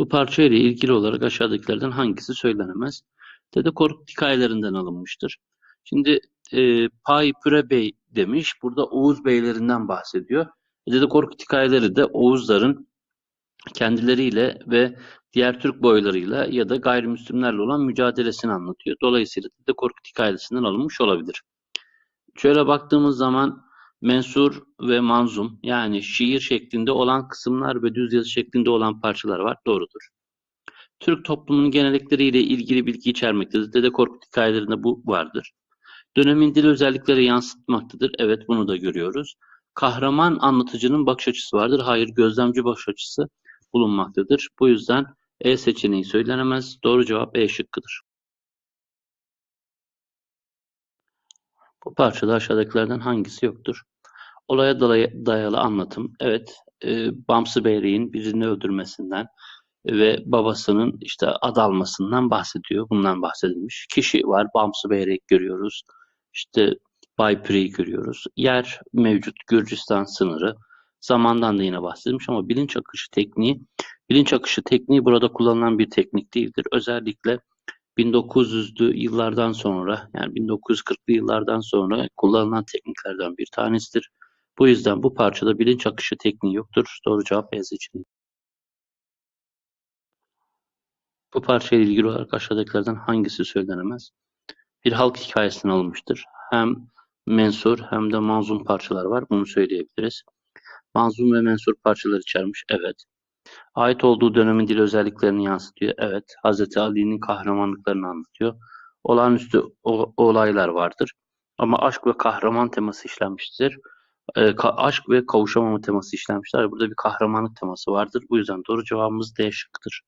Bu parça ile ilgili olarak aşağıdakilerden hangisi söylenemez? Dede Korkut hikayelerinden alınmıştır. Şimdi e, Pay Püre Bey demiş. Burada Oğuz beylerinden bahsediyor. Dede Korkut hikayeleri de Oğuzların kendileriyle ve diğer Türk boylarıyla ya da gayrimüslimlerle olan mücadelesini anlatıyor. Dolayısıyla Dede Korkut hikayesinden alınmış olabilir. Şöyle baktığımız zaman mensur ve manzum yani şiir şeklinde olan kısımlar ve düz yazı şeklinde olan parçalar var. Doğrudur. Türk toplumunun genellikleriyle ilgili bilgi içermektedir. Dede Korkut hikayelerinde bu vardır. Dönemin dil özellikleri yansıtmaktadır. Evet bunu da görüyoruz. Kahraman anlatıcının bakış açısı vardır. Hayır gözlemci bakış açısı bulunmaktadır. Bu yüzden E seçeneği söylenemez. Doğru cevap E şıkkıdır. Bu parçada aşağıdakilerden hangisi yoktur? Olaya dayalı anlatım. Evet, e, Bamsı Beyliğin birini öldürmesinden ve babasının işte ad almasından bahsediyor. Bundan bahsedilmiş. Kişi var, Bamsı Beylik görüyoruz. İşte Baypüre'yi görüyoruz. Yer mevcut Gürcistan sınırı. Zamandan da yine bahsedilmiş ama bilinç akışı tekniği, bilinç akışı tekniği burada kullanılan bir teknik değildir. Özellikle 1900'lü yıllardan sonra yani 1940'lı yıllardan sonra kullanılan tekniklerden bir tanesidir. Bu yüzden bu parçada bilinç akışı tekniği yoktur. Doğru cevap E seçeneği. Bu parçayla ilgili olarak aşağıdakilerden hangisi söylenemez? Bir halk hikayesinden alınmıştır. Hem mensur hem de manzum parçalar var. Bunu söyleyebiliriz. Manzum ve mensur parçalar içermiş. Evet. Ait olduğu dönemin dil özelliklerini yansıtıyor. Evet. Hazreti Ali'nin kahramanlıklarını anlatıyor. Olağanüstü olaylar vardır. Ama aşk ve kahraman teması işlenmiştir. Ee, ka- aşk ve kavuşamama teması işlenmiştir. Burada bir kahramanlık teması vardır. Bu yüzden doğru cevabımız D şıkkıdır.